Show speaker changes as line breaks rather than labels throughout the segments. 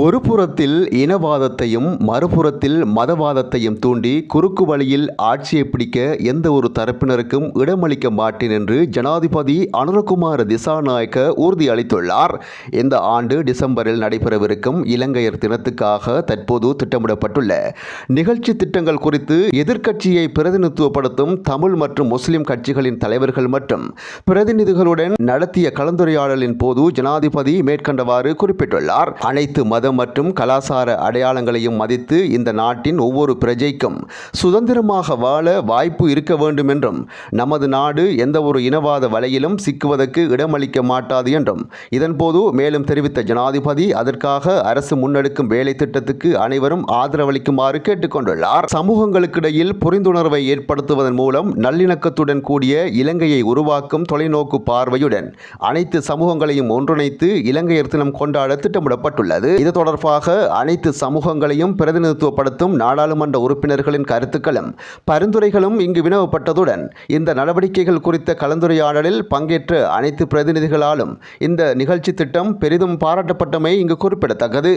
ஒரு புறத்தில் இனவாதத்தையும் மறுபுறத்தில் மதவாதத்தையும் தூண்டி குறுக்கு வழியில் ஆட்சியை பிடிக்க எந்த ஒரு தரப்பினருக்கும் இடமளிக்க மாட்டேன் என்று ஜனாதிபதி அனுரகுமார திசாநாயக்க உறுதியளித்துள்ளார் இந்த ஆண்டு டிசம்பரில் நடைபெறவிருக்கும் இலங்கையர் தினத்துக்காக தற்போது திட்டமிடப்பட்டுள்ள நிகழ்ச்சி திட்டங்கள் குறித்து எதிர்க்கட்சியை பிரதிநிதித்துவப்படுத்தும் தமிழ் மற்றும் முஸ்லிம் கட்சிகளின் தலைவர்கள் மற்றும் பிரதிநிதிகளுடன் நடத்திய கலந்துரையாடலின் போது ஜனாதிபதி மேற்கண்டவாறு குறிப்பிட்டுள்ளார். அனைத்து மத மற்றும் கலாசார அடையாளங்களையும் மதித்து இந்த நாட்டின் ஒவ்வொரு பிரஜைக்கும் சுதந்திரமாக வாழ வாய்ப்பு இருக்க வேண்டும் என்றும் நமது நாடு எந்த ஒரு இனவாத வலையிலும் சிக்குவதற்கு இடமளிக்க மாட்டாது என்றும் இதன்போது மேலும் தெரிவித்த ஜனாதிபதி அதற்காக அரசு முன்னெடுக்கும் வேலை திட்டத்துக்கு அனைவரும் ஆதரவளிக்குமாறு கேட்டுக்கொண்டுள்ளார். சமூகங்களுக்கிடையில் புரிந்துணர்வை ஏற்படுத்துவதன் மூலம் நல்லிணக்கத்துடன் கூடிய இலங்கையை உருவாக்கும் தொலைநோக்கு பார்வையுடன் அனைத்து சமூகங்களையும் ஒன்றிணைத்து இலங்கையர் தினம் கொண்டாட திட்டமிடப்பட்டுள்ளது. இது தொடர்பாக அனைத்து சமூகங்களையும் பிரதிநிதித்துவப்படுத்தும் நாடாளுமன்ற உறுப்பினர்களின் கருத்துக்களும் பரிந்துரைகளும் இங்கு வினவப்பட்டதுடன் இந்த நடவடிக்கைகள் குறித்த கலந்துரையாடலில் பங்கேற்ற அனைத்து பிரதிநிதிகளாலும் இந்த நிகழ்ச்சி திட்டம் பெரிதும் பாராட்டப்பட்டமை இங்கு குறிப்பிடத்தக்கது.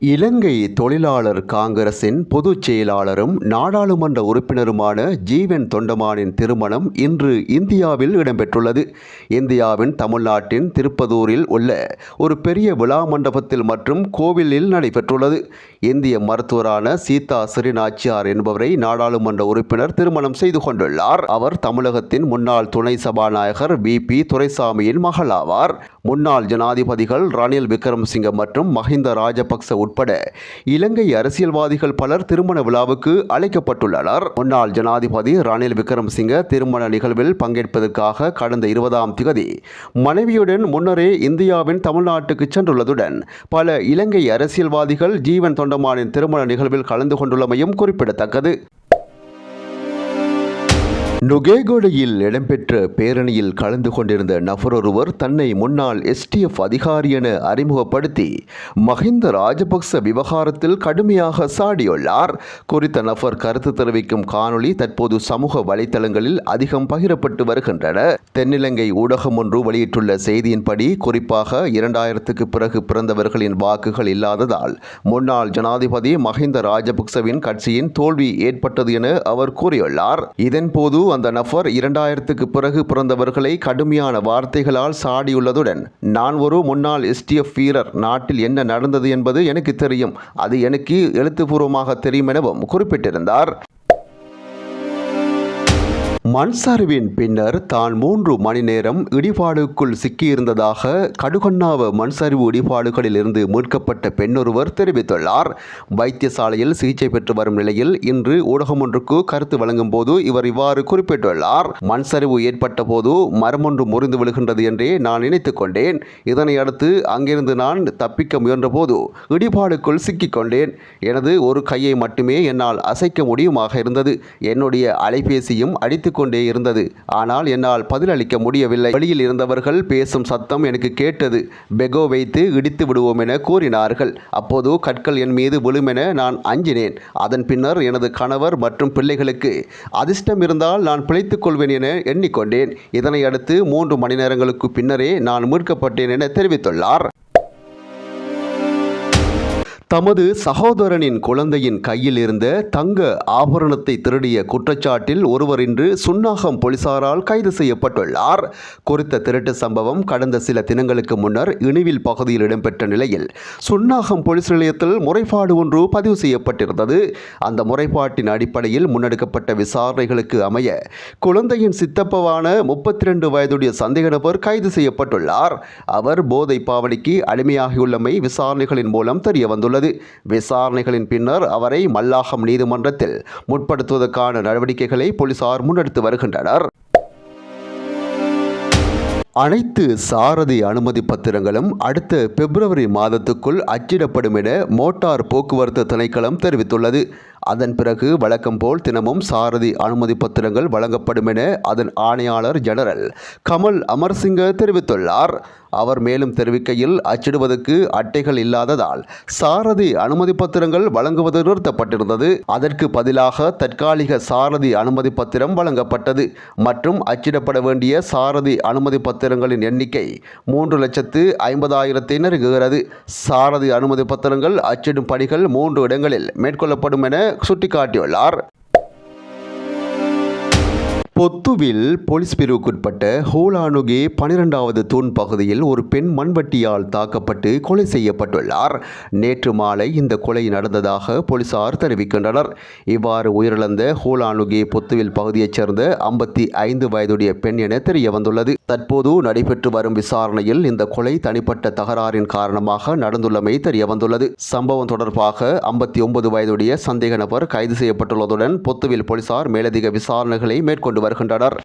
இலங்கை தொழிலாளர் காங்கிரசின் பொதுச் செயலாளரும் நாடாளுமன்ற உறுப்பினருமான ஜீவன் தொண்டமானின் திருமணம் இன்று இந்தியாவில் இடம்பெற்றுள்ளது. இந்தியாவின் தமிழ்நாட்டின் திருப்பதூரில் உள்ள ஒரு பெரிய விழா மண்டபத்தில் மற்றும் கோவிலில் நடைபெற்றுள்ளது. இந்திய மருத்துவரான சீதா சிறிநாச்சியார் என்பவரை நாடாளுமன்ற உறுப்பினர் திருமணம் செய்து கொண்டுள்ளார். அவர் தமிழகத்தின் முன்னாள் துணை சபாநாயகர் வி. பி. துரைசாமியின் மகளாவார். முன்னாள் ஜனாதிபதிகள் ரணில் விக்ரமசிங்க மற்றும் மஹிந்த ராஜபக்ச உட்பட இலங்கை அரசியல்வாதிகள் பலர் திருமண விழாவுக்கு அழைக்கப்பட்டுள்ளனர். முன்னாள் ஜனாதிபதி ரணில் விக்ரமசிங்க திருமண நிகழ்வில் பங்கேற்பதற்காக கடந்த இருபதாம் திகதி மனைவியுடன் முன்னரே இந்தியாவின் தமிழ்நாட்டுக்கு சென்றுள்ளதுடன் பல இலங்கை அரசியல்வாதிகள் ஜீவன் தொண்டமானின் திருமண நிகழ்வில் கலந்து கொண்டுள்ளமையும் குறிப்பிடத்தக்கது. நுகேகொடையில் இடம்பெற்ற பேரணியில் கலந்து கொண்டிருந்த நபரொருவர் தன்னை முன்னாள் எஸ்டிஎஃப் அதிகாரி என அறிமுகப்படுத்தி மஹிந்த ராஜபக்ச விவகாரத்தில் கடுமையாக சாடியுள்ளார். குறித்த நபர் கருத்து தெரிவிக்கும் காணொளி தற்போது சமூக வலைத்தளங்களில் அதிகம் பகிரப்பட்டு வருகின்றன. தென்னிலங்கை ஊடகம் ஒன்று வெளியிட்டுள்ள செய்தியின்படி குறிப்பாக இரண்டாயிரத்துக்கு பிறகு பிறந்தவர்களின் வாக்குகள் இல்லாததால் முன்னாள் ஜனாதிபதி மஹிந்த ராஜபக்சவின் கட்சியின் தோல்வி ஏற்பட்டது என அவர் கூறியுள்ளார். இதன்போது அந்த நபர் இரண்டாயிரத்துக்கு பிறகு பிறந்தவர்களை கடுமையான வார்த்தைகளால் சாடியுள்ளதுடன் நான் ஒரு முன்னாள் எஸ்டிஎஃப் வீரர் நாட்டில் என்ன நடந்தது என்பது எனக்கு தெரியும். அது எனக்கு எழுத்துப்பூர்வமாக தெரியும் எனவும் குறிப்பிட்டிருந்தார். மண்சரிவின் பின்னர் தான் மூன்று மணி நேரம் இடிபாடுக்குள் சிக்கியிருந்ததாக கடுகண்ணாவ மண்சரிவு இடிபாடுகளில் இருந்து மீட்கப்பட்ட பெண்ணொருவர் தெரிவித்துள்ளார். வைத்தியசாலையில் சிகிச்சை பெற்று வரும் நிலையில் இன்று ஊடகம் ஒன்றுக்கு கருத்து வழங்கும் போது இவர் இவ்வாறு குறிப்பிட்டுள்ளார். மண்சரிவு ஏற்பட்ட போது மரமொன்று முறிந்து விழுகின்றது என்றே நான் நினைத்துக் கொண்டேன். இதனை அடுத்து அங்கிருந்து நான் தப்பிக்க முயன்றபோது இடிபாடுக்குள் சிக்கிக்கொண்டேன். எனது ஒரு கையை மட்டுமே என்னால் அசைக்க முடியுமாக இருந்தது. என்னுடைய அலைபேசியும் அடித்து கொண்டே இருந்தது. ஆனால் என்னால் பதிலளிக்க முடியவில்லை. வெளியில் இருந்தவர்கள் பேசும் சத்தம் எனக்கு கேட்டது. பெகோ வைத்து இடித்து விடுவோம் என கூறினார்கள். அப்போது கற்கள் என் மீது விழுமென நான் அஞ்சினேன். அதன் பின்னர் எனது கணவர் மற்றும் பிள்ளைகளுக்கு அதிர்ஷ்டம் இருந்தால் நான் பிழைத்துக் கொள்வேன் என எண்ணிக்கொண்டேன். இதனை அடுத்து மூன்று மணி நேரங்களுக்கு பின்னரே நான் மீட்கப்பட்டேன் என தெரிவித்துள்ளார். தமது சகோதரனின் குழந்தையின் கையில் இருந்த தங்க ஆபரணத்தை திருடிய குற்றச்சாட்டில் ஒருவர் இன்று சுன்னாகம் போலீசாரால் கைது செய்யப்பட்டுள்ளார். குறித்த திருட்டு சம்பவம் கடந்த சில தினங்களுக்கு முன்னர் இணுவில் பகுதியில் இடம்பெற்ற நிலையில் சுன்னாகம் போலீஸ் நிலையத்தில் முறைப்பாடு ஒன்று பதிவு செய்யப்பட்டிருந்தது. அந்த முறைப்பாட்டின் அடிப்படையில் முன்னெடுக்கப்பட்ட விசாரணைகளுக்கு அமைய குழந்தையின் சித்தப்பவான முப்பத்தி ரெண்டு வயதுடைய சந்தேக நபர் கைது செய்யப்பட்டுள்ளார். அவர் போதை பாவனைக்கு அடிமையாகியுள்ளமை விசாரணைகளின் மூலம் தெரிய வந்துள்ளது விசாரணைகளின் பின்னர் அவரை மல்லாகம் நீதிமன்றத்தில் முற்படுத்துவதற்கான நடவடிக்கைகளை போலீசார் முன்னெடுத்து வருகின்றனர். அனைத்து சாரதி அனுமதி பத்திரங்களும் அடுத்த பிப்ரவரி மாதத்துக்குள் அச்சிடப்படும் என மோட்டார் போக்குவரத்து திணைக்களம் தெரிவித்துள்ளது. அதன் பிறகு வழக்கம் போல் தினமும் சாரதி அனுமதி பத்திரங்கள் வழங்கப்படும் என அதன் ஆணையாளர் ஜெனரல் கமல் அமர்சிங்க தெரிவித்துள்ளார். அவர் மேலும் தெரிவிக்கையில் அச்சிடுவதற்கு அட்டைகள் இல்லாததால் சாரதி அனுமதி பத்திரங்கள் வழங்குவது நிறுத்தப்பட்டிருந்தது. அதற்கு பதிலாக தற்காலிக சாரதி அனுமதி பத்திரம் வழங்கப்பட்டது. மற்றும் அச்சிடப்பட வேண்டிய சாரதி அனுமதி பத்திரங்களின் எண்ணிக்கை மூன்று லட்சத்து ஐம்பதாயிரத்தை நெருங்குகிறது. சாரதி அனுமதி பத்திரங்கள் அச்சிடும் பணிகள் மூன்று இடங்களில் மேற்கொள்ளப்படும் என சுட்டிக்காட்டியுள்ளார். பொத்துவில் போலீஸ் பிரிவுக்குட்பட்ட ஹோலானுகே பனிரெண்டாவது தூண் பகுதியில் ஒரு பெண் மண்வெட்டியால் தாக்கப்பட்டு கொலை செய்யப்பட்டுள்ளார். நேற்று மாலை இந்த கொலை நடந்ததாக போலீசார் தெரிவிக்கின்றனர். இவ்வாறு உயிரிழந்த ஹோலானுகே பொத்துவில் பகுதியைச் சேர்ந்த ஐம்பத்தி ஐந்து வயதுடைய பெண் என தெரிய வந்துள்ளது தற்போது நடைபெற்று வரும் விசாரணையில் இந்த கொலை தனிப்பட்ட தகராறின் காரணமாக நடந்துள்ளமை தெரிய வந்துள்ளது சம்பவம் தொடர்பாக ஐம்பத்தி ஒன்பது வயதுடைய சந்தேக நபர் கைது செய்யப்பட்டுள்ளதுடன் பொத்துவில் போலீசார் மேலதிக விசாரணைகளை மேற்கொண்டு வருகின்றனர்.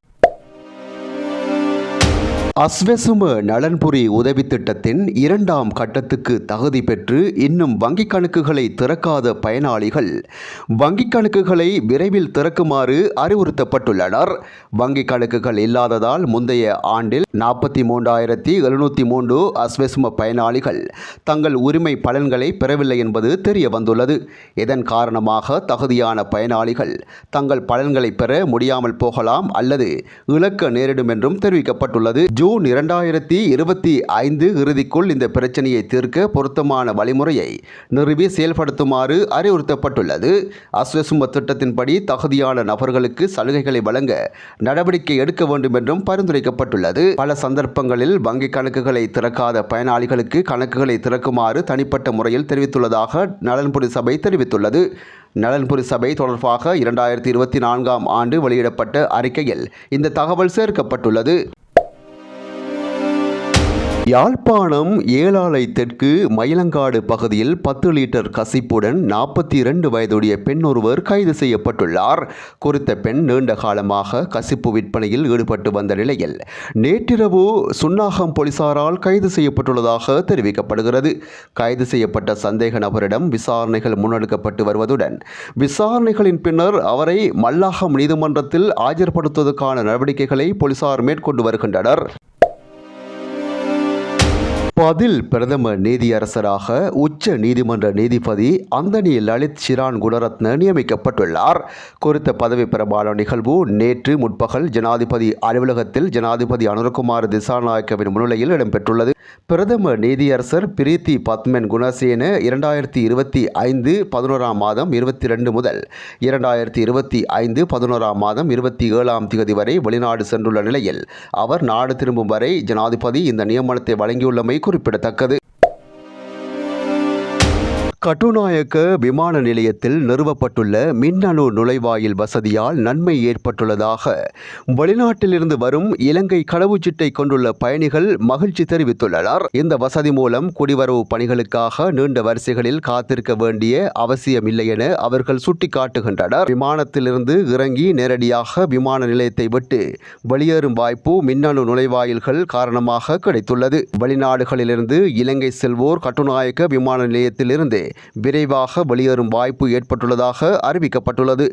அஸ்வெசும நலன்புரி உதவி திட்டத்தின் இரண்டாம் கட்டத்துக்கு தகுதி பெற்று இன்னும் வங்கிக் கணக்குகளை திறக்காத பயனாளிகள். வங்கிக் கணக்குகளை விரைவில் திறக்குமாறு அறிவுறுத்தப்பட்டுள்ளனர். வங்கிக் கணக்குகள் இல்லாததால் முந்தைய ஆண்டில் நாற்பத்தி மூன்றாயிரத்தி எழுநூற்றி மூன்று அஸ்வெசும பயனாளிகள் தங்கள் உரிமை பலன்களை பெறவில்லை என்பது தெரிய வந்துள்ளது இதன் காரணமாக தகுதியான பயனாளிகள் தங்கள் பலன்களை பெற முடியாமல் போகலாம் அல்லது இழக்க நேரிடும் என்றும் தெரிவிக்கப்பட்டுள்ளது. ஜூன் இரண்டாயிரத்தி இருபத்தி ஐந்து இறுதிக்குள் இந்த பிரச்சனையை தீர்க்க பொருத்தமான வழிமுறையை நிறுவி செயல்படுத்துமாறு அறிவுறுத்தப்பட்டுள்ளது. அஸ்வசும திட்டத்தின்படி தகுதியான நபர்களுக்கு சலுகைகளை வழங்க நடவடிக்கை எடுக்க வேண்டும் என்றும் பரிந்துரைக்கப்பட்டுள்ளது. பல சந்தர்ப்பங்களில் வங்கிக் கணக்குகளை திறக்காத பயனாளிகளுக்கு கணக்குகளை திறக்குமாறு தனிப்பட்ட முறையில் தெரிவித்துள்ளதாக நலன்புரி சபை தெரிவித்துள்ளது. நலன்புரி சபை தொடர்பாக இரண்டாயிரத்தி இருபத்தி நான்காம் ஆண்டு வெளியிடப்பட்ட அறிக்கையில் இந்த தகவல் சேர்க்கப்பட்டுள்ளது. யாழ்ப்பாணம் ஏழாலை தெற்கு மயிலங்காடு பகுதியில் பத்து லிட்டர் கசிப்புடன் நாற்பத்தி இரண்டு வயதுடைய பெண் ஒருவர் கைது செய்யப்பட்டுள்ளார். குறித்த பெண் நீண்ட காலமாக கசிப்பு விற்பனையில் ஈடுபட்டு வந்த நிலையில் நேற்றிரவு சுன்னாகம் போலீசாரால் கைது செய்யப்பட்டுள்ளதாக தெரிவிக்கப்படுகிறது. கைது செய்யப்பட்ட சந்தேக நபரிடம் விசாரணைகள் முன்னெடுக்கப்பட்டு வருவதுடன் விசாரணைகளின் பின்னர் அவரை மல்லாகம் நீதிமன்றத்தில் ஆஜர்படுத்துவதற்கான நடவடிக்கைகளை போலீசார் மேற்கொண்டு வருகின்றனர். பதில் பிரதம நீதியரசராக உச்ச நீதிமன்ற நீதிபதி அந்தனி லலித் சிரான் குணரத்ன நியமிக்கப்பட்டுள்ளார். குறித்த பதவி பிரமாண நிகழ்வு நேற்று முற்பகல் ஜனாதிபதி அலுவலகத்தில் ஜனாதிபதி அனுரகுமார் திசாநாயக்கவின் முன்னிலையில் இடம்பெற்றுள்ளது. பிரதம நீதியரசர் பிரீத்தி பத்மன் குணசேன இரண்டாயிரத்தி இருபத்தி ஐந்து பதினோராம் மாதம் இருபத்தி ரெண்டு முதல் இரண்டாயிரத்தி இருபத்தி ஐந்து பதினோராம் மாதம் இருபத்தி ஏழாம் தேதி வரை வெளிநாடு சென்றுள்ள நிலையில் அவர் நாடு திரும்பும் வரை ஜனாதிபதி இந்த நியமனத்தை வழங்கியுள்ளமை குறிப்பிடத்தக்கது. கட்டுநாயக்க விமான நிலையத்தில் நிறுவப்பட்டுள்ள மின்னணு நுழைவாயில் வசதியால் நன்மை ஏற்பட்டுள்ளதாக வெளிநாட்டிலிருந்து வரும் இலங்கை கடவுச்சீட்டை கொண்டுள்ள பயணிகள் மகிழ்ச்சி தெரிவித்துள்ளனர். இந்த வசதி மூலம் குடிவரவு பணிகளுக்காக நீண்ட வரிசைகளில் காத்திருக்க வேண்டிய அவசியமில்லை என அவர்கள் சுட்டிக்காட்டுகின்றனர். விமானத்திலிருந்து இறங்கி நேரடியாக விமான நிலையத்தை விட்டு வெளியேறும் வாய்ப்பு மின்னணு நுழைவாயில்கள் காரணமாக கிடைத்துள்ளது. வெளிநாடுகளிலிருந்து இலங்கை செல்வோர் கட்டுநாயக்க விமான நிலையத்திலிருந்து விரைவாக வெளியேறும் வாய்ப்பு ஏற்பட்டுள்ளதாக அறிவிக்கப்பட்டுள்ளது.